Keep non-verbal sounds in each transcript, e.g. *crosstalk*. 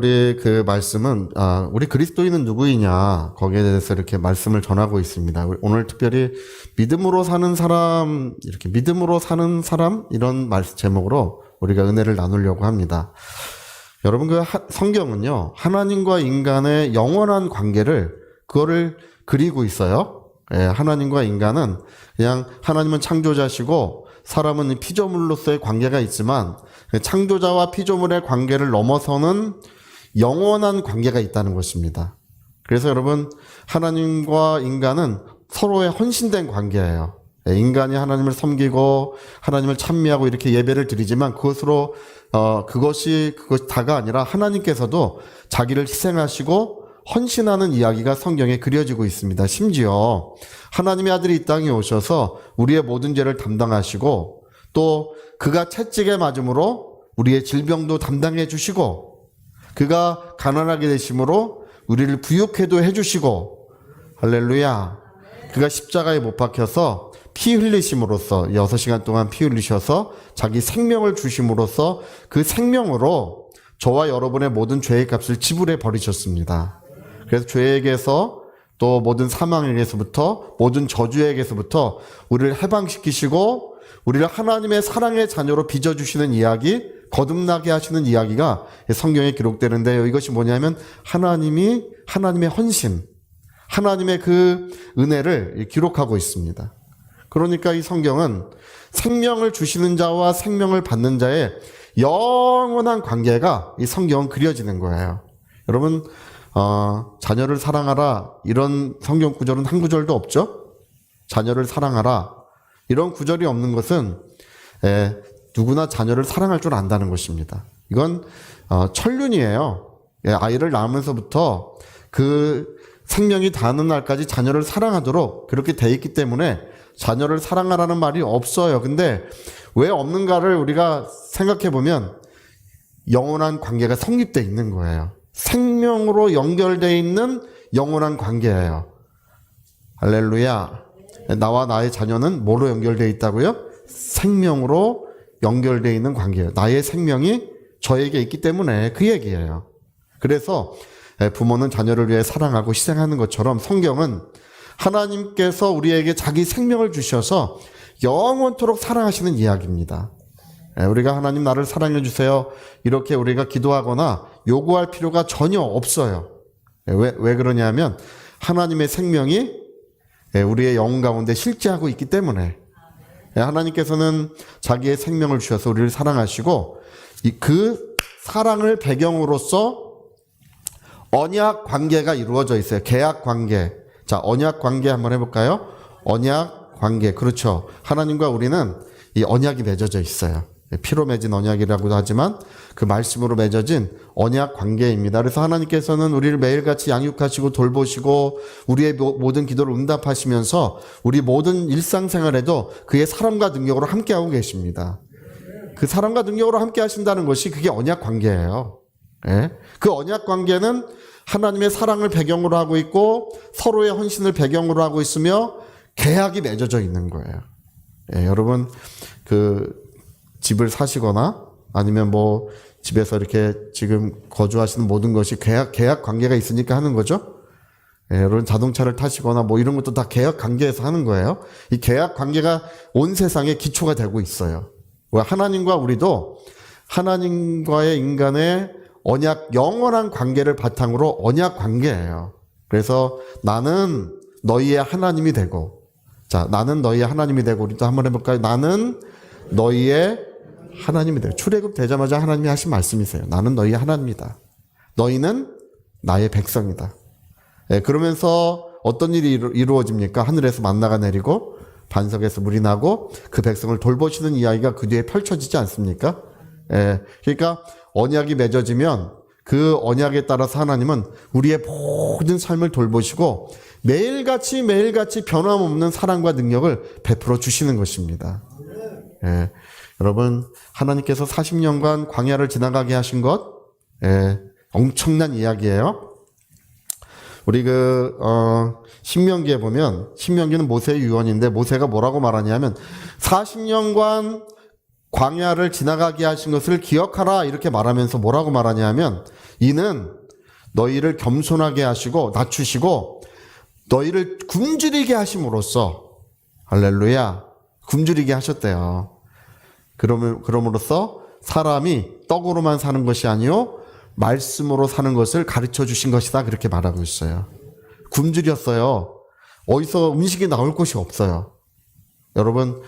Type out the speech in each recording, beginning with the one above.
우리 그 말씀은 아, 우리 그리스도인은 누구이냐 거기에 대해서 이렇게 말씀을 전하고 있습니다. 오늘 특별히 믿음으로 사는 사람 이렇게 믿음으로 사는 사람 이런 말 제목으로 우리가 은혜를 나누려고 합니다. 여러분 그 하- 성경은요 하나님과 인간의 영원한 관계를 그거를 그리고 있어요. 예, 하나님과 인간은 그냥 하나님은 창조자시고 사람은 피조물로서의 관계가 있지만 그 창조자와 피조물의 관계를 넘어서는 영원한 관계가 있다는 것입니다. 그래서 여러분 하나님과 인간은 서로의 헌신된 관계예요. 예, 인간이 하나님을 섬기고 하나님을 찬미하고 이렇게 예배를 드리지만 그것으로 어 그것이 그것 다가 아니라 하나님께서도 자기를 희생하시고 헌신하는 이야기가 성경에 그려지고 있습니다. 심지어 하나님의 아들이 이 땅에 오셔서 우리의 모든 죄를 담당하시고 또 그가 채찍에 맞음으로 우리의 질병도 담당해 주시고 그가 가난하게 되심으로 우리를 부욕해도 해주시고 할렐루야 그가 십자가에 못 박혀서 피 흘리심으로써 여섯 시간 동안 피 흘리셔서 자기 생명을 주심으로써 그 생명으로 저와 여러분의 모든 죄의 값을 지불해 버리셨습니다. 그래서 죄에게서 또 모든 사망에게서부터 모든 저주에게서부터 우리를 해방시키시고 우리를 하나님의 사랑의 자녀로 빚어주시는 이야기, 거듭나게 하시는 이야기가 성경에 기록되는데요. 이것이 뭐냐면 하나님이 하나님의 헌신, 하나님의 그 은혜를 기록하고 있습니다. 그러니까 이 성경은 생명을 주시는 자와 생명을 받는 자의 영원한 관계가 이 성경은 그려지는 거예요. 여러분, 어, 자녀를 사랑하라 이런 성경 구절은 한 구절도 없죠? 자녀를 사랑하라 이런 구절이 없는 것은 에, 누구나 자녀를 사랑할 줄 안다는 것입니다. 이건 어, 천륜이에요. 예, 아이를 낳으면서부터 그 생명이 닿는 날까지 자녀를 사랑하도록 그렇게 돼 있기 때문에 자녀를 사랑하라는 말이 없어요. 근데 왜 없는가를 우리가 생각해 보면 영원한 관계가 성립돼 있는 거예요. 생명으로 연결돼 있는 영원한 관계예요. 할렐루야. 나와 나의 자녀는 뭐로 연결돼 있다고요? 생명으로 연결돼 있는 관계예요. 나의 생명이 저에게 있기 때문에 그 얘기예요. 그래서 부모는 자녀를 위해 사랑하고 희생하는 것처럼 성경은 하나님께서 우리에게 자기 생명을 주셔서 영원토록 사랑하시는 이야기입니다. 예, 우리가 하나님 나를 사랑해 주세요. 이렇게 우리가 기도하거나 요구할 필요가 전혀 없어요. 예, 왜, 왜 그러냐면 하나님의 생명이 예, 우리의 영혼 가운데 실제하고 있기 때문에 예, 하나님께서는 자기의 생명을 주셔서 우리를 사랑하시고 이그 사랑을 배경으로서 언약 관계가 이루어져 있어요. 계약 관계. 자, 언약 관계 한번 해볼까요? 언약 관계. 그렇죠. 하나님과 우리는 이 언약이 맺어져 있어요. 피로 맺은 언약이라고도 하지만 그 말씀으로 맺어진 언약 관계입니다. 그래서 하나님께서는 우리를 매일같이 양육하시고 돌보시고 우리의 모- 모든 기도를 응답하시면서 우리 모든 일상생활에도 그의 사랑과 능력으로 함께하고 계십니다. 그 사랑과 능력으로 함께 하신다는 것이 그게 언약 관계예요. 예? 그 언약 관계는 하나님의 사랑을 배경으로 하고 있고 서로의 헌신을 배경으로 하고 있으며 계약이 맺어져 있는 거예요. 예, 여러분 그 집을 사시거나 아니면 뭐 집에서 이렇게 지금 거주하시는 모든 것이 계약 계약 관계가 있으니까 하는 거죠. 예, 여러분 자동차를 타시거나 뭐 이런 것도 다 계약 관계에서 하는 거예요. 이 계약 관계가 온 세상의 기초가 되고 있어요. 왜 하나님과 우리도 하나님과의 인간의 언약 영원한 관계를 바탕으로 언약 관계예요. 그래서 나는 너희의 하나님이 되고 자 나는 너희의 하나님이 되고 우리 또 한번 해 볼까요? 나는 너희의 하나님이 되고 출애굽 되자마자 하나님이 하신 말씀이세요. 나는 너희의 하나님이다. 너희는 나의 백성이다. 예, 그러면서 어떤 일이 이루, 이루어집니까? 하늘에서 만나가 내리고 반석에서 물이 나고 그 백성을 돌보시는 이야기가 그 뒤에 펼쳐지지 않습니까? 예, 그러니까 언약이 맺어지면 그 언약에 따라서 하나님은 우리의 모든 삶을 돌보시고 매일같이 매일같이 변함없는 사랑과 능력을 베풀어 주시는 것입니다. 예, 여러분 하나님께서 40년간 광야를 지나가게 하신 것 예, 엄청난 이야기예요. 우리 그, 어, 신명기에 보면, 신명기는 모세의 유언인데, 모세가 뭐라고 말하냐면, 40년간 광야를 지나가게 하신 것을 기억하라 이렇게 말하면서 뭐라고 말하냐면 이는 너희를 겸손하게 하시고 낮추시고 너희를 굶주리게 하심으로써 할렐루야 굶주리게 하셨대요. 그러면 그럼으로써 사람이 떡으로만 사는 것이 아니요 말씀으로 사는 것을 가르쳐 주신 것이다 그렇게 말하고 있어요. 굶주렸어요. 어디서 음식이 나올 곳이 없어요. 여러분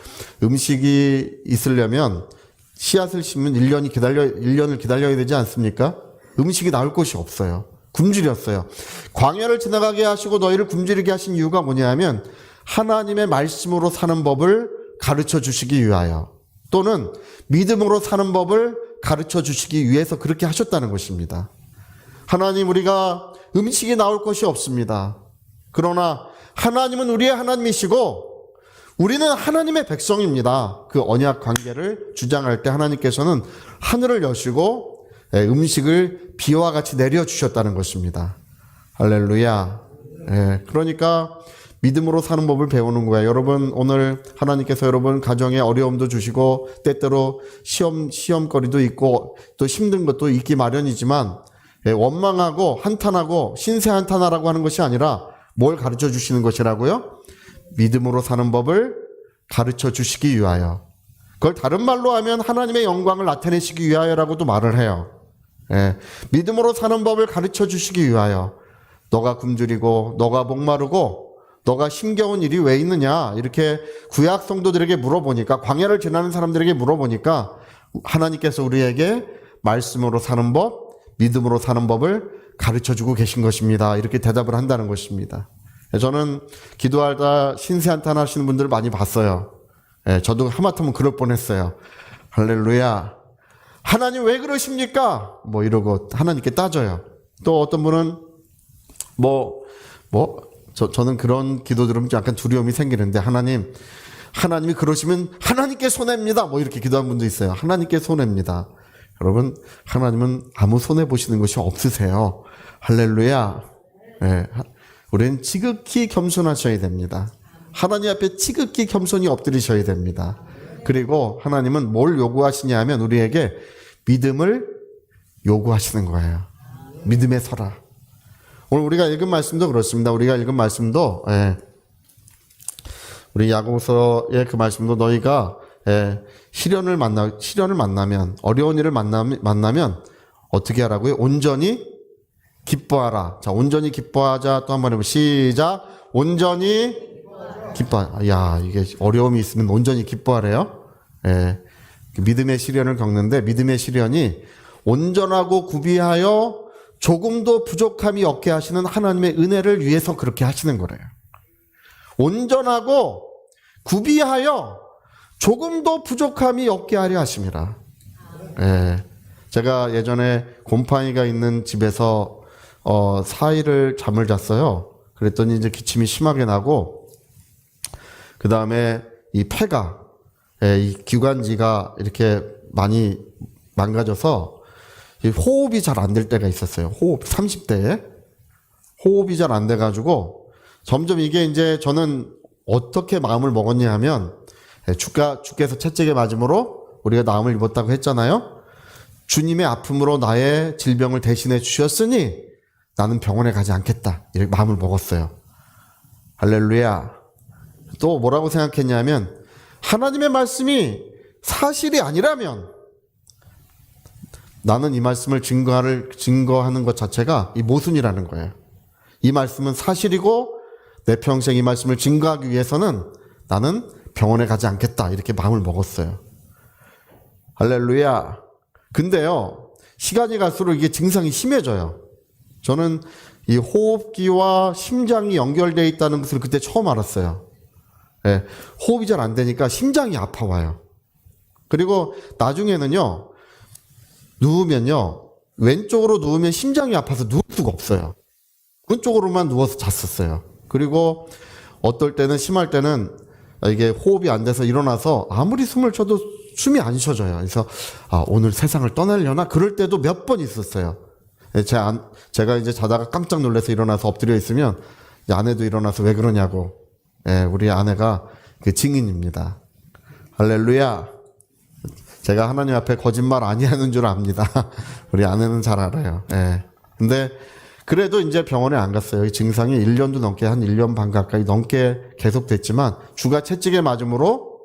음식이 있으려면 씨앗을 심으면 1년이 기다려 1년을 기다려야 되지 않습니까? 음식이 나올 곳이 없어요. 굶주렸어요. 광야를 지나가게 하시고 너희를 굶주리게 하신 이유가 뭐냐면 하나님의 말씀으로 사는 법을 가르쳐 주시기 위하여 또는 믿음으로 사는 법을 가르쳐 주시기 위해서 그렇게 하셨다는 것입니다. 하나님 우리가 음식이 나올 것이 없습니다. 그러나 하나님은 우리의 하나님이시고 우리는 하나님의 백성입니다. 그 언약 관계를 주장할 때 하나님께서는 하늘을 여시고 예, 음식을 비와 같이 내려 주셨다는 것입니다. 할렐루야. 예, 그러니까 믿음으로 사는 법을 배우는 거예요. 여러분, 오늘 하나님께서 여러분 가정에 어려움도 주시고, 때때로 시험, 시험거리도 있고, 또 힘든 것도 있기 마련이지만, 예, 원망하고 한탄하고 신세 한탄하라고 하는 것이 아니라 뭘 가르쳐 주시는 것이라고요? 믿음으로 사는 법을 가르쳐 주시기 위하여. 그걸 다른 말로 하면 하나님의 영광을 나타내시기 위하여라고도 말을 해요. 예, 믿음으로 사는 법을 가르쳐 주시기 위하여. 너가 굶주리고, 너가 목마르고, 너가 힘겨운 일이 왜 있느냐? 이렇게 구약 성도들에게 물어보니까, 광야를 지나는 사람들에게 물어보니까, 하나님께서 우리에게 말씀으로 사는 법, 믿음으로 사는 법을 가르쳐 주고 계신 것입니다. 이렇게 대답을 한다는 것입니다. 저는 기도하다 신세한탄 하시는 분들을 많이 봤어요. 예, 저도 하마터면 그럴 뻔했어요. 할렐루야. 하나님 왜 그러십니까? 뭐 이러고 하나님께 따져요. 또 어떤 분은 뭐, 뭐, 저, 저는 그런 기도 들으면 약간 두려움이 생기는데 하나님, 하나님이 그러시면 하나님께 손해입니다. 뭐 이렇게 기도한 분도 있어요. 하나님께 손해입니다. 여러분, 하나님은 아무 손해 보시는 것이 없으세요. 할렐루야. 예, 우리는 지극히 겸손하셔야 됩니다. 하나님 앞에 지극히 겸손히 엎드리셔야 됩니다. 그리고 하나님은 뭘 요구하시냐 하면 우리에게 믿음을 요구하시는 거예요. 믿음에 서라. 오늘 우리가 읽은 말씀도 그렇습니다. 우리가 읽은 말씀도 예, 우리 야고보서의 그 말씀도 너희가 예, 시련을 만나 시련을 만나면 어려운 일을 만나 만나면 어떻게 하라고요? 온전히 기뻐하라. 자, 온전히 기뻐하자. 또 한번 해보 시작. 온전히 기뻐. 야, 이게 어려움이 있으면 온전히 기뻐하래요. 예. 믿음의 시련을 겪는데 믿음의 시련이 온전하고 구비하여 조금도 부족함이 없게 하시는 하나님의 은혜를 위해서 그렇게 하시는 거래요. 온전하고 구비하여 조금도 부족함이 없게 하려 하심이라. 예. 제가 예전에 곰팡이가 있는 집에서 어, 4일을 잠을 잤어요. 그랬더니 이제 기침이 심하게 나고, 그 다음에 이 폐가, 예, 이 기관지가 이렇게 많이 망가져서 이 호흡이 잘 안 될 때가 있었어요. 호흡, 30대에. 호흡이 잘 안 돼가지고 점점 이게 이제 저는 어떻게 마음을 먹었냐 하면 예, 주가, 주께서 채찍에 맞음으로 우리가 나음을 입었다고 했잖아요. 주님의 아픔으로 나의 질병을 대신해 주셨으니 나는 병원에 가지 않겠다. 이렇게 마음을 먹었어요. 할렐루야. 또 뭐라고 생각했냐면 하나님의 말씀이 사실이 아니라면 나는 이 말씀을 증거를 증거하는 것 자체가 이 모순이라는 거예요. 이 말씀은 사실이고 내 평생 이 말씀을 증거하기 위해서는 나는 병원에 가지 않겠다. 이렇게 마음을 먹었어요. 할렐루야. 근데요. 시간이 갈수록 이게 증상이 심해져요. 저는 이 호흡기와 심장이 연결되어 있다는 것을 그때 처음 알았어요. 예, 호흡이 잘 안 되니까 심장이 아파와요. 그리고 나중에는요, 누우면요, 왼쪽으로 누우면 심장이 아파서 누울 수가 없어요. 오른쪽으로만 누워서 잤었어요. 그리고 어떨 때는 심할 때는 이게 호흡이 안 돼서 일어나서 아무리 숨을 쉬어도 숨이 안 쉬어져요. 그래서 아, 오늘 세상을 떠나려나? 그럴 때도 몇 번 있었어요. 예, 제 안, 제가 이제 자다가 깜짝 놀라서 일어나서 엎드려 있으면 아내도 일어나서 왜 그러냐고. 예, 우리 아내가 그 증인입니다. 할렐루야. 제가 하나님 앞에 거짓말 아니하는 줄 압니다. *laughs* 우리 아내는 잘 알아요. 예. 근데 그래도 이제 병원에 안 갔어요. 이 증상이 1년도 넘게 한 1년 반 가까이 넘게 계속됐지만 주가 채찍에 맞음으로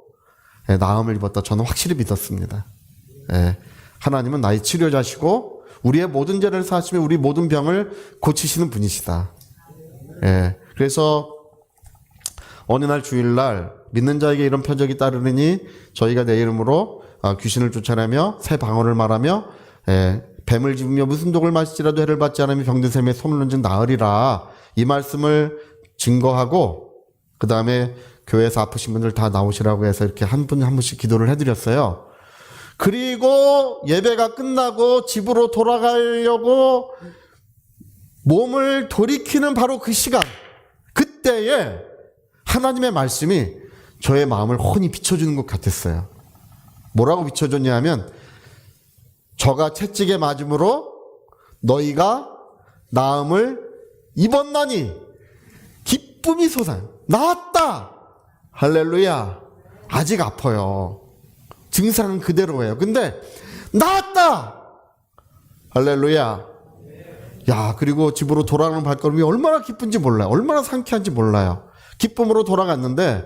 예, 나음을 입었다. 저는 확실히 믿었습니다. 예. 하나님은 나의 치료자시고 우리의 모든 죄를 사하시며 우리 모든 병을 고치시는 분이시다. 예. 그래서 어느 날 주일날 믿는 자에게 이런 표적이 따르느니 저희가 내 이름으로 아, 귀신을 쫓아내며 새 방언을 말하며 예, 뱀을 집으며 무슨 독을 마시지라도 해를 받지 않으며 병든 셈에 손을 얹은 나으리라 이 말씀을 증거하고 그 다음에 교회에서 아프신 분들 다 나오시라고 해서 이렇게 한분한 분씩 기도를 해드렸어요. 그리고 예배가 끝나고 집으로 돌아가려고 몸을 돌이키는 바로 그 시간 그때에 하나님의 말씀이 저의 마음을 훤히 비춰주는 것 같았어요. 뭐라고 비춰줬냐 하면 저가 채찍에 맞음으로 너희가 나음을 입었나니 기쁨이 솟아 나았다! 할렐루야. 아직 아파요. 증상은 그대로예요. 근데 나았다! 할렐루야. 야 그리고 집으로 돌아가는 발걸음이 얼마나 기쁜지 몰라요. 얼마나 상쾌한지 몰라요. 기쁨으로 돌아갔는데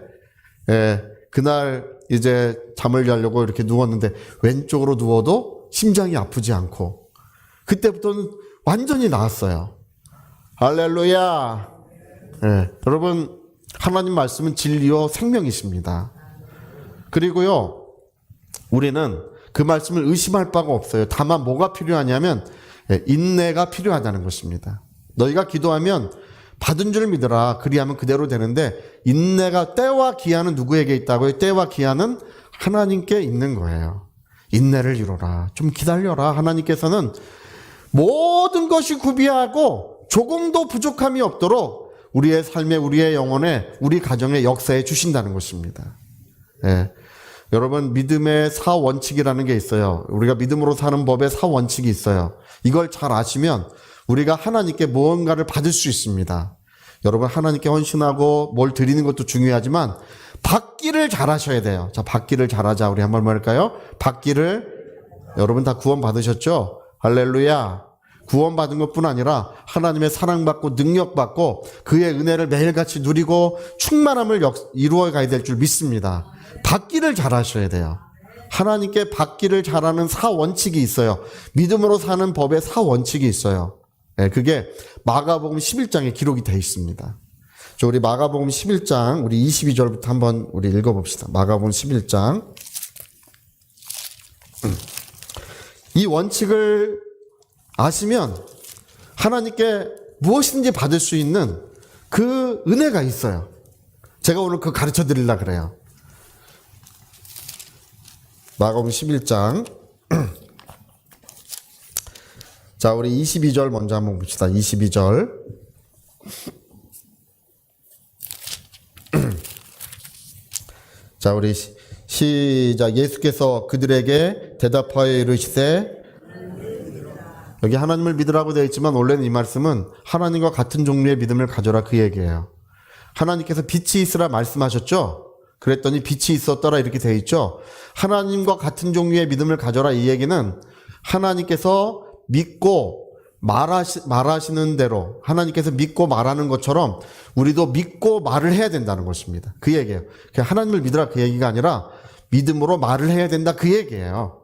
예, 그날 이제 잠을 자려고 이렇게 누웠는데 왼쪽으로 누워도 심장이 아프지 않고 그때부터는 완전히 나았어요. 할렐루야. 예, 여러분 하나님 말씀은 진리요 생명이십니다. 그리고요 우리는 그 말씀을 의심할 바가 없어요. 다만 뭐가 필요하냐면 예, 인내가 필요하다는 것입니다. 너희가 기도하면 받은 줄 믿어라. 그리하면 그대로 되는데 인내가 때와 기한은 누구에게 있다고요? 때와 기한은 하나님께 있는 거예요. 인내를 이루라. 좀 기다려라. 하나님께서는 모든 것이 구비하고 조금도 부족함이 없도록 우리의 삶에 우리의 영혼에 우리 가정에 역사해 주신다는 것입니다. 예. 여러분 믿음의 사 원칙이라는 게 있어요. 우리가 믿음으로 사는 법의 사 원칙이 있어요. 이걸 잘 아시면 우리가 하나님께 무언가를 받을 수 있습니다. 여러분 하나님께 헌신하고 뭘 드리는 것도 중요하지만 받기를 잘하셔야 돼요. 자, 받기를 잘하자. 우리 한번 할까요? 받기를 여러분 다 구원 받으셨죠? 할렐루야. 구원 받은 것뿐 아니라 하나님의 사랑받고 능력받고 그의 은혜를 매일같이 누리고 충만함을 역- 이루어 가야 될 줄 믿습니다. 받기를 잘하셔야 돼요. 하나님께 받기를 잘하는 사 원칙이 있어요. 믿음으로 사는 법의 사 원칙이 있어요. 예, 그게 마가복음 11장에 기록이 되어 있습니다. 저 우리 마가복음 11장 우리 22절부터 한번 우리 읽어봅시다. 마가복음 11장 음. 이 원칙을 아시면 하나님께 무엇이든지 받을 수 있는 그 은혜가 있어요. 제가 오늘 그 가르쳐 드리려 그래요. 마가복음 11장 *clears throat* 자, 우리 22절 먼저 한번 봅시다. 22절. *clears throat* 자, 우리 시- 시작. 예수께서 그들에게 대답하여 이르시되 여기 하나님을 믿으라고 되어 있지만 원래는 이 말씀은 하나님과 같은 종류의 믿음을 가져라 그 얘기예요. 하나님께서 빛이 있으라 말씀하셨죠? 그랬더니 빛이 있었더라 이렇게 되어 있죠? 하나님과 같은 종류의 믿음을 가져라 이 얘기는 하나님께서 믿고 말하시, 말하시는 대로 하나님께서 믿고 말하는 것처럼 우리도 믿고 말을 해야 된다는 것입니다. 그 얘기예요. 그냥 하나님을 믿으라 그 얘기가 아니라 믿음으로 말을 해야 된다 그 얘기예요.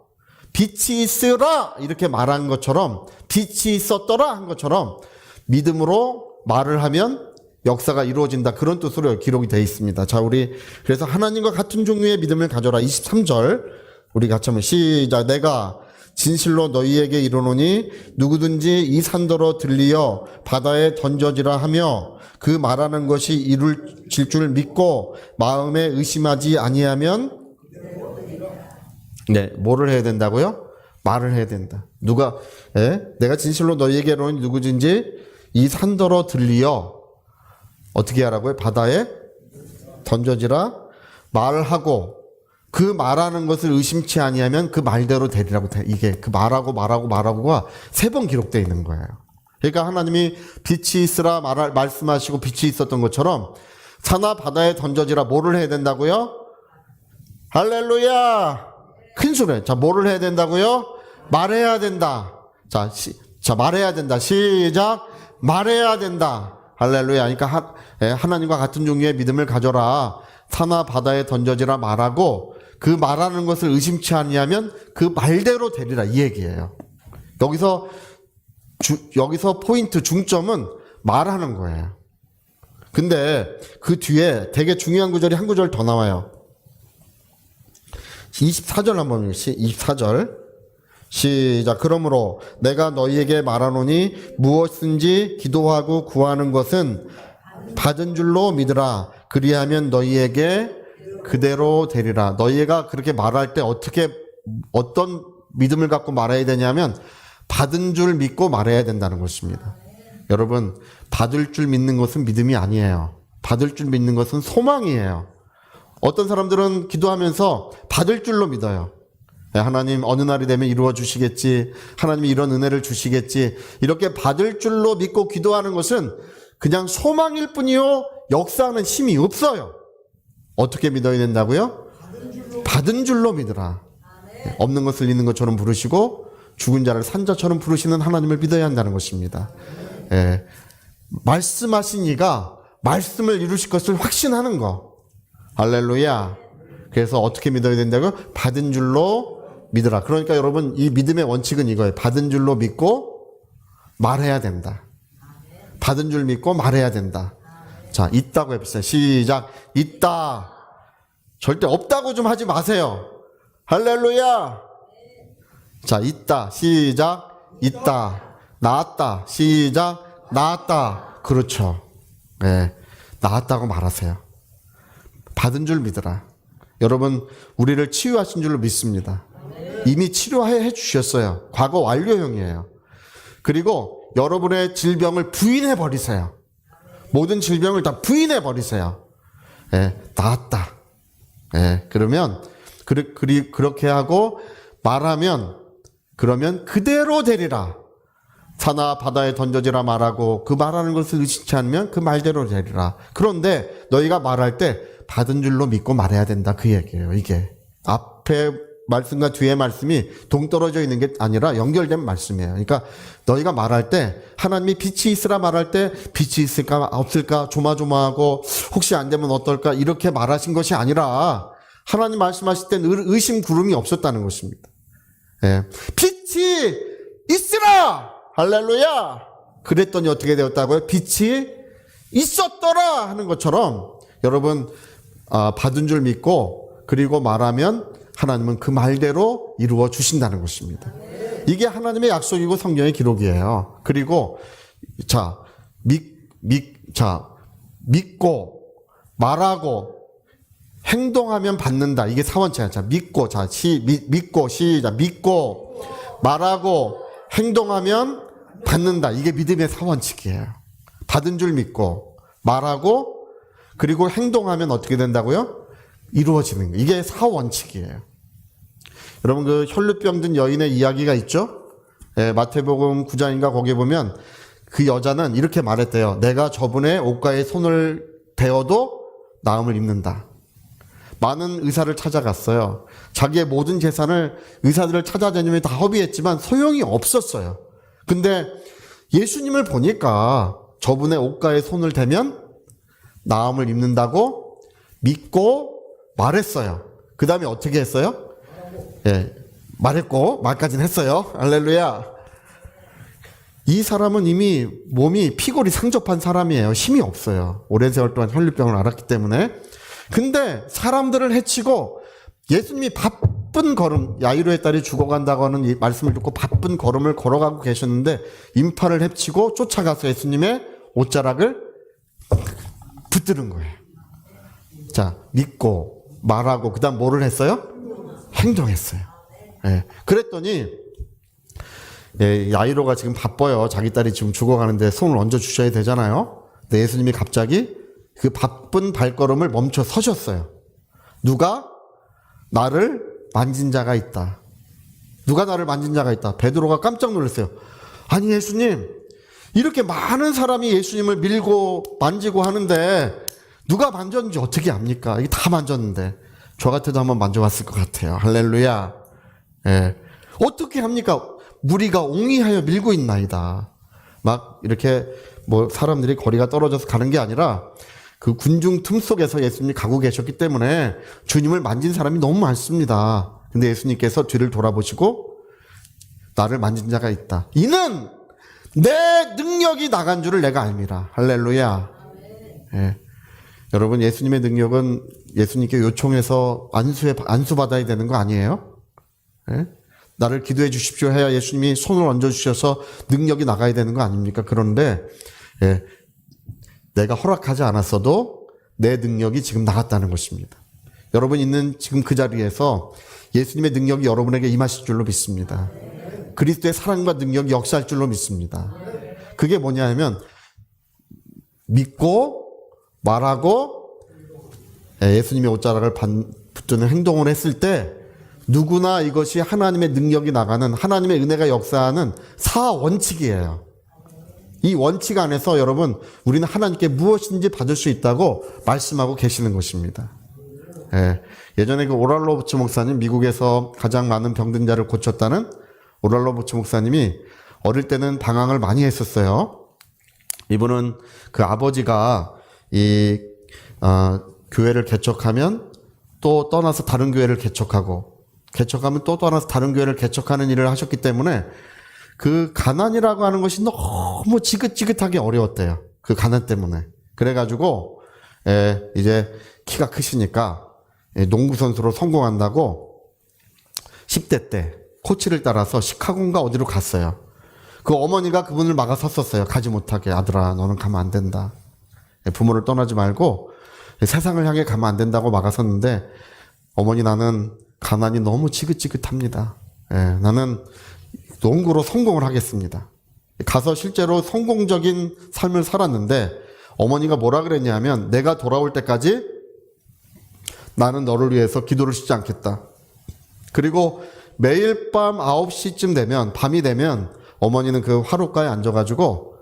빛이 있으라 이렇게 말한 것처럼 빛이 있었더라 한 것처럼 믿음으로 말을 하면 역사가 이루어진다 그런 뜻으로 기록이 되어 있습니다. 자 우리 그래서 하나님과 같은 종류의 믿음을 가져라 23절 우리 같이 한번 시작 내가 진실로 너희에게 이르노니 누구든지 이 산더러 들리어 바다에 던져지라 하며 그 말하는 것이 이룰질 줄 믿고 마음에 의심하지 아니하면 네, 뭐를 해야 된다고요? 말을 해야 된다. 누가, 예? 내가 진실로 너희에게 이르노니 누구든지 이 산더러 들리어 어떻게 하라고요? 바다에 던져지라 말을 하고 그 말하는 것을 의심치 아니하면 그 말대로 되리라고 돼. 이게 그 말하고 말하고 말하고가 세 번 기록되어 있는 거예요. 그러니까 하나님이 빛이 있으라 말 말씀하시고 빛이 있었던 것처럼 산하 바다에 던져지라 뭐를 해야 된다고요? 할렐루야! 큰 소리. 자, 뭐를 해야 된다고요? 말해야 된다. 자, 시, 자, 말해야 된다. 시작. 말해야 된다. 할렐루야. 그러니까 하, 예, 하나님과 같은 종류의 믿음을 가져라. 산하 바다에 던져지라 말하고 그 말하는 것을 의심치 아니하면 그 말대로 되리라 이 얘기예요. 여기서 주, 여기서 포인트 중점은 말하는 거예요. 근데 그 뒤에 되게 중요한 구절이 한 구절 더 나와요. 24절 한번 시 24절 시작 그러므로 내가 너희에게 말하노니 무엇든지 기도하고 구하는 것은 받은 줄로 믿으라 그리하면 너희에게 그대로 되리라 너희가 그렇게 말할 때 어떻게 어떤 믿음을 갖고 말해야 되냐면 받은 줄 믿고 말해야 된다는 것입니다. 여러분 받을 줄 믿는 것은 믿음이 아니에요. 받을 줄 믿는 것은 소망이에요. 어떤 사람들은 기도하면서 받을 줄로 믿어요. 네, 하나님 어느 날이 되면 이루어 주시겠지. 하나님이 이런 은혜를 주시겠지. 이렇게 받을 줄로 믿고 기도하는 것은 그냥 소망일 뿐이요. 역사하는 힘이 없어요. 어떻게 믿어야 된다고요? 받은 줄로 믿으라. 네, 없는 것을 있는 것처럼 부르시고 죽은 자를 산 자처럼 부르시는 하나님을 믿어야 한다는 것입니다. 예. 말씀하신 이가 말씀을 이루실 것을 확신하는 거. 할렐루야. 그래서 어떻게 믿어야 된다고요? 받은 줄로 믿으라. 그러니까 여러분 이 믿음의 원칙은 이거예요. 받은 줄로 믿고 말해야 된다. 받은 줄 믿고 말해야 된다. 자, 있다고 해봅시다. 시작. 있다. 절대 없다고 좀 하지 마세요. 할렐루야. 자, 있다. 시작. 있다. 나았다. 시작. 나았다. 그렇죠. 네. 나았다고 말하세요. 받은 줄 믿으라. 여러분, 우리를 치유하신 줄로 믿습니다. 이미 치료해 주셨어요. 과거 완료형이에요. 그리고 여러분의 질병을 부인해 버리세요. 모든 질병을 다 부인해 버리세요. 예, 나았다. 예, 그러면, 그, 그, 그렇게 하고 말하면, 그러면 그대로 되리라. 산하 바다에 던져지라 말하고 그 말하는 것을 의심치 않으면 그 말대로 되리라. 그런데 너희가 말할 때 받은 줄로 믿고 말해야 된다. 그 얘기예요. 이게 앞에 말씀과 뒤에 말씀이 동떨어져 있는 게 아니라 연결된 말씀이에요. 그러니까 너희가 말할 때 하나님이 빛이 있으라 말할 때 빛이 있을까 없을까 조마조마하고 혹시 안 되면 어떨까 이렇게 말하신 것이 아니라 하나님 말씀하실 땐 의심 구름이 없었다는 것입니다. 예. 빛이 있으라 할렐루야 그랬더니 어떻게 되었다고요? 빛이 있었더라 하는 것처럼 여러분 아, 받은 줄 믿고 그리고 말하면 하나님은 그 말대로 이루어 주신다는 것입니다. 이게 하나님의 약속이고 성경의 기록이에요. 그리고 자, 믿, 믿, 자, 믿고 말하고 행동하면 받는다. 이게 사원체야. 자, 믿고 자, 시 믿, 믿고 시작 믿고 말하고 행동하면 받는다. 이게 믿음의 사원칙이에요. 받은 줄 믿고 말하고 그리고 행동하면 어떻게 된다고요? 이루어지는 거. 이게 사원칙이에요. 여러분 그 혈루병 든 여인의 이야기가 있죠? 예, 마태복음 9장인가 거기에 보면 그 여자는 이렇게 말했대요. 내가 저분의 옷가에 손을 대어도 나음을 입는다. 많은 의사를 찾아갔어요. 자기의 모든 재산을 의사들을 찾아다니며 다 허비했지만 소용이 없었어요. 근데 예수님을 보니까 저분의 옷가에 손을 대면 나음을 입는다고 믿고 말했어요. 그 다음에 어떻게 했어요? 예, 말했고, 말까지는 했어요. 알렐루야. 이 사람은 이미 몸이 피골이 상접한 사람이에요. 힘이 없어요. 오랜 세월 동안 혈류병을 앓았기 때문에. 근데 사람들을 해치고 예수님이 바쁜 걸음, 야이로의 딸이 죽어간다고 하는 이 말씀을 듣고 바쁜 걸음을 걸어가고 계셨는데 인파를 해치고 쫓아가서 예수님의 옷자락을 붙드는 거예요. 자, 믿고 말하고 그다음 뭐를 했어요? 행동했어요. 예. 그랬더니 예, 야이로가 지금 바빠요. 자기 딸이 지금 죽어가는데 손을 얹어 주셔야 되잖아요. 근데 예수님이 갑자기 그 바쁜 발걸음을 멈춰 서셨어요. 누가 나를 만진 자가 있다. 누가 나를 만진 자가 있다. 베드로가 깜짝 놀랐어요. 아니 예수님 이렇게 많은 사람이 예수님을 밀고 만지고 하는데 누가 만졌는지 어떻게 압니까? 이게 다 만졌는데 저 같아도 한번 만져봤을 것 같아요. 할렐루야. 예. 어떻게 합니까? 무리가 옹이하여 밀고 있나이다. 막 이렇게 뭐 사람들이 거리가 떨어져서 가는 게 아니라 그 군중 틈 속에서 예수님이 가고 계셨기 때문에 주님을 만진 사람이 너무 많습니다. 근데 예수님께서 뒤를 돌아보시고 나를 만진 자가 있다. 이는 내 능력이 나간 줄을 내가 알미라. 할렐루야. 예. 여러분 예수님의 능력은 예수님께 요청해서 안수해 안수 받아야 되는 거 아니에요? 예? 나를 기도해 주십시오 해야 예수님이 손을 얹어 주셔서 능력이 나가야 되는 거 아닙니까? 그런데 예, 내가 허락하지 않았어도 내 능력이 지금 나갔다는 것입니다. 여러분 있는 지금 그 자리에서 예수님의 능력이 여러분에게 임하실 줄로 믿습니다. 그리스도의 사랑과 능력이 역사할 줄로 믿습니다. 그게 뭐냐 하면 믿고 말하고 예, 예수님의 옷자락을 반- 붙드는 행동을 했을 때 누구나 이것이 하나님의 능력이 나가는 하나님의 은혜가 역사하는 사원칙이에요. 이 원칙 안에서 여러분 우리는 하나님께 무엇인지 받을 수 있다고 말씀하고 계시는 것입니다. 예. 예전에 그 오랄로부츠 목사님 미국에서 가장 많은 병든 자를 고쳤다는 오랄로부츠 목사님이 어릴 때는 방황을 많이 했었어요. 이분은 그 아버지가 이 어, 교회를 개척하면 또 떠나서 다른 교회를 개척하고 개척하면 또 떠나서 다른 교회를 개척하는 일을 하셨기 때문에 그 가난이라고 하는 것이 너무 지긋지긋하게 어려웠대요. 그 가난 때문에. 그래가지고 에, 이제 키가 크시니까 예, 농구 선수로 성공한다고 10대 때 코치를 따라서 시카고인가 어디로 갔어요. 그 어머니가 그분을 막아 섰었어요. 가지 못하게 아들아 너는 가면 안 된다. 예, 부모를 떠나지 말고 세상을 향해 가면 안 된다고 막아섰는데 어머니 나는 가난이 너무 지긋지긋합니다. 예, 나는 농구로 성공을 하겠습니다. 가서 실제로 성공적인 삶을 살았는데 어머니가 뭐라 그랬냐면 내가 돌아올 때까지 나는 너를 위해서 기도를 쉬지 않겠다. 그리고 매일 밤 9시쯤 되면 밤이 되면 어머니는 그 화로가에 앉아가지고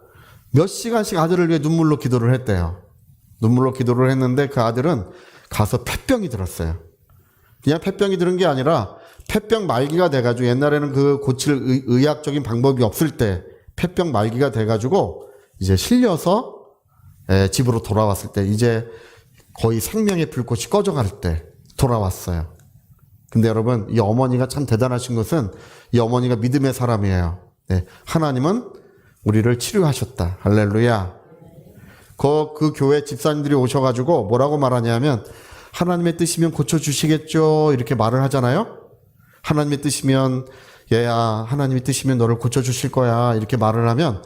몇 시간씩 아들을 위해 눈물로 기도를 했대요. 눈물로 기도를 했는데 그 아들은 가서 폐병이 들었어요. 그냥 폐병이 들은 게 아니라 폐병 말기가 돼가지고 옛날에는 그 고칠 의, 의학적인 방법이 없을 때 폐병 말기가 돼가지고 이제 실려서 예, 집으로 돌아왔을 때 이제 거의 생명의 불꽃이 꺼져갈 때 돌아왔어요. 근데 여러분 이 어머니가 참 대단하신 것은 이 어머니가 믿음의 사람이에요. 네, 하나님은 우리를 치료하셨다. 할렐루야. 그, 그 교회 집사님들이 오셔가지고 뭐라고 말하냐면 하나님의 뜻이면 고쳐주시겠죠. 이렇게 말을 하잖아요. 하나님의 뜻이면 얘야 하나님의 뜻이면 너를 고쳐주실 거야. 이렇게 말을 하면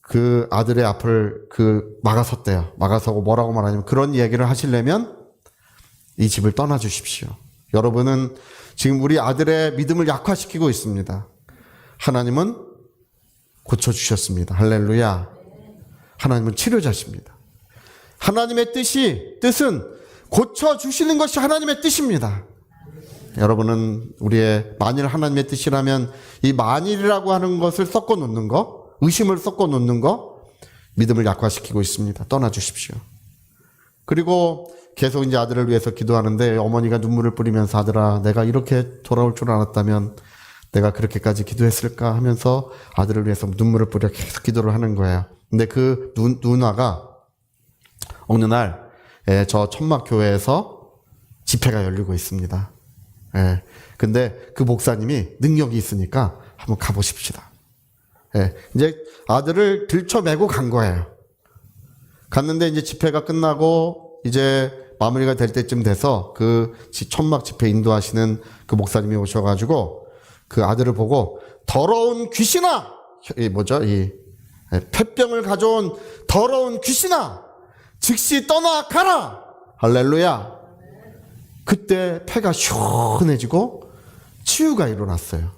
그 아들의 앞을 그 막아섰대요. 막아서고 뭐라고 말하냐면 그런 얘기를 하시려면 이 집을 떠나 주십시오. 여러분은 지금 우리 아들의 믿음을 약화시키고 있습니다. 하나님은 고쳐주셨습니다. 할렐루야. 하나님은 치료자십니다. 하나님의 뜻이, 뜻은 고쳐주시는 것이 하나님의 뜻입니다. 여러분은 우리의 만일 하나님의 뜻이라면 이 만일이라고 하는 것을 섞어 놓는 거, 의심을 섞어 놓는 거, 믿음을 약화시키고 있습니다. 떠나 주십시오. 그리고 계속 이제 아들을 위해서 기도하는데 어머니가 눈물을 뿌리면서 아들아, 내가 이렇게 돌아올 줄 알았다면 내가 그렇게까지 기도했을까 하면서 아들을 위해서 눈물을 뿌려 계속 기도를 하는 거예요. 근데 그 누, 누나가 어느 날, 예, 저 천막 교회에서 집회가 열리고 있습니다. 예. 근데 그 목사님이 능력이 있으니까 한번 가보십시다. 예. 이제 아들을 들쳐매고 간 거예요. 갔는데 이제 집회가 끝나고 이제 마무리가 될 때쯤 돼서 그 지- 천막 집회 인도하시는 그 목사님이 오셔가지고 그 아들을 보고 더러운 귀신아! 이 뭐죠? 이 예, 폐병을 가져온 더러운 귀신아! 즉시 떠나 가라! 할렐루야! 그때 폐가 시원해지고 치유가 일어났어요.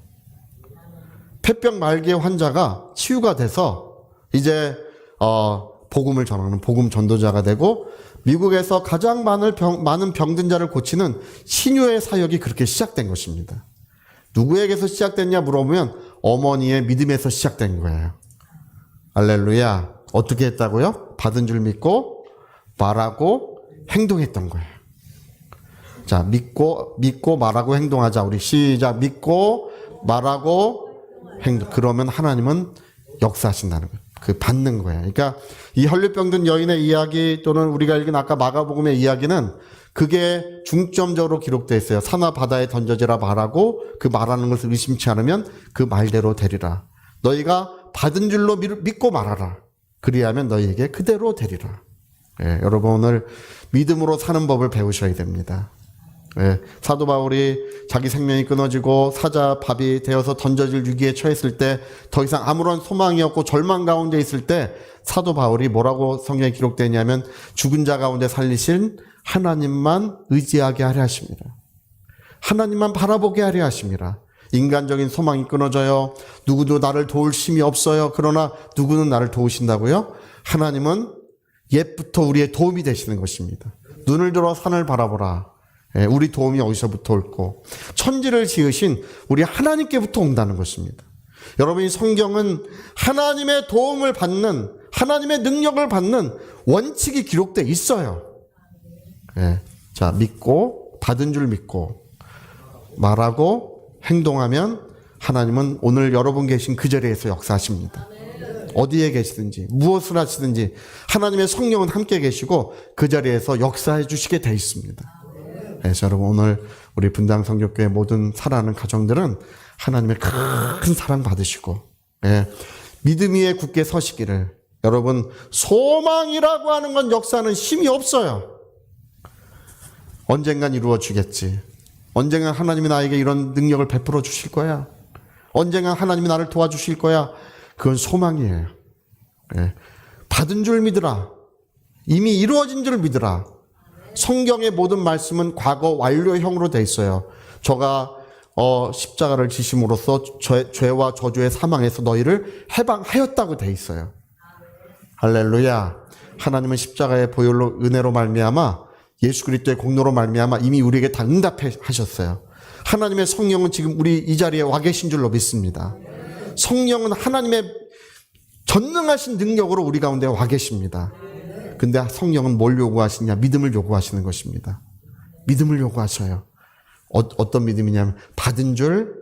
폐병 말기의 환자가 치유가 돼서 이제 어, 복음을 전하는 복음 전도자가 되고 미국에서 가장 많은, 병, 많은 병든 자를 고치는 신유의 사역이 그렇게 시작된 것입니다. 누구에게서 시작됐냐 물어보면 어머니의 믿음에서 시작된 거예요. 알렐루야. 어떻게 했다고요? 받은 줄 믿고 말하고 행동했던 거예요. 자, 믿고, 믿고 말하고 행동하자. 우리 시작. 믿고 말하고 행동. 그러면 하나님은 역사하신다는 거예요. 그 받는 거예요. 그러니까 이 혈류병든 여인의 이야기 또는 우리가 읽은 아까 마가복음의 이야기는 그게 중점적으로 기록되어 있어요. 산하 바다에 던져지라 말하고 그 말하는 것을 의심치 않으면 그 말대로 되리라. 너희가 받은 줄로 믿- 믿고 말하라. 그리하면 너희에게 그대로 되리라. 예, 여러분 오늘 믿음으로 사는 법을 배우셔야 됩니다. 예, 사도 바울이 자기 생명이 끊어지고 사자 밥이 되어서 던져질 위기에 처했을 때 더 이상 아무런 소망이 없고 절망 가운데 있을 때 사도 바울이 뭐라고 성경에 기록되냐면 죽은 자 가운데 살리신 하나님만 의지하게 하려 하십니다. 하나님만 바라보게 하려 하십니다. 인간적인 소망이 끊어져요. 누구도 나를 도울 힘이 없어요. 그러나 누구는 나를 도우신다고요? 하나님은 옛부터 우리의 도움이 되시는 것입니다. 눈을 들어 산을 바라보라. 예, 우리 도움이 어디서부터 올고 천지를 지으신 우리 하나님께부터 온다는 것입니다. 여러분 이 성경은 하나님의 도움을 받는 하나님의 능력을 받는 원칙이 기록돼 있어요. 예, 자 믿고 받은 줄 믿고 말하고 행동하면 하나님은 오늘 여러분 계신 그 자리에서 역사하십니다. 어디에 계시든지 무엇을 하시든지 하나님의 성령은 함께 계시고 그 자리에서 역사해 주시게 돼 있습니다. 그래서 여러분 오늘 우리 분당 성교교회 모든 사랑하는 가정들은 하나님의 큰 사랑 받으시고 예, 믿음 위에 굳게 서시기를 여러분 소망이라고 하는 건 역사는 힘이 없어요. 언젠간 이루어지겠지. 언젠간 하나님이 나에게 이런 능력을 베풀어 주실 거야. 언젠간 하나님이 나를 도와주실 거야. 그건 소망이에요. 예. 받은 줄 믿으라. 이미 이루어진 줄 믿으라. 성경의 모든 말씀은 과거 완료형으로 돼 있어요. 저가 어, 십자가를 지심으로써 죄, 죄와 저주의 사망에서 너희를 해방하였다고 돼 있어요. 할렐루야. 하나님은 십자가의 보혈로 은혜로 말미암아 예수 그리스도의 공로로 말미암아 이미 우리에게 다 응답하셨어요. 하나님의 성령은 지금 우리 이 자리에 와 계신 줄로 믿습니다. 성령은 하나님의 전능하신 능력으로 우리 가운데 와 계십니다. 근데 성령은 뭘 요구하시냐? 믿음을 요구하시는 것입니다. 믿음을 요구하셔요. 어, 어떤 믿음이냐면 받은 줄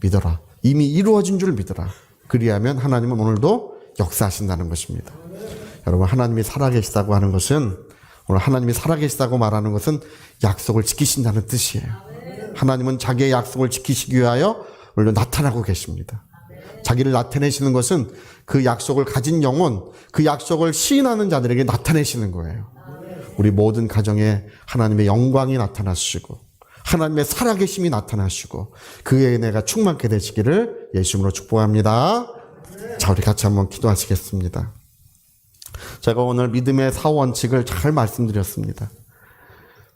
믿어라. 이미 이루어진 줄 믿어라. 그리하면 하나님은 오늘도 역사하신다는 것입니다. 여러분 하나님이 살아계시다고 하는 것은 오늘 하나님이 살아계시다고 말하는 것은 약속을 지키신다는 뜻이에요. 하나님은 자기의 약속을 지키시기 위하여 오늘도 나타나고 계십니다. 자기를 나타내시는 것은 그 약속을 가진 영혼, 그 약속을 시인하는 자들에게 나타내시는 거예요. 우리 모든 가정에 하나님의 영광이 나타나시고 하나님의 살아계심이 나타나시고 그의 은혜가 충만케 되시기를 예수님으로 축복합니다. 자, 우리 같이 한번 기도하시겠습니다. 제가 오늘 믿음의 사원칙을 잘 말씀드렸습니다.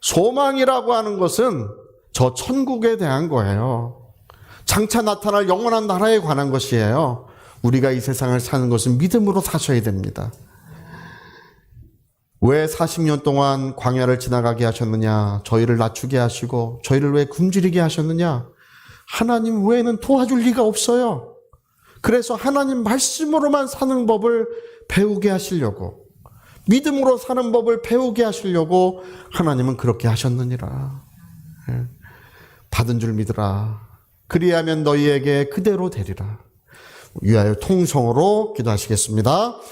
소망이라고 하는 것은 저 천국에 대한 거예요. 장차 나타날 영원한 나라에 관한 것이에요. 우리가 이 세상을 사는 것은 믿음으로 사셔야 됩니다. 왜 40년 동안 광야를 지나가게 하셨느냐? 저희를 낮추게 하시고 저희를 왜 굶주리게 하셨느냐? 하나님 외에는 도와줄 리가 없어요. 그래서 하나님 말씀으로만 사는 법을 배우게 하시려고 믿음으로 사는 법을 배우게 하시려고 하나님은 그렇게 하셨느니라. 예. 받은 줄 믿으라. 그리하면 너희에게 그대로 되리라. 위하여 통성으로 기도하시겠습니다.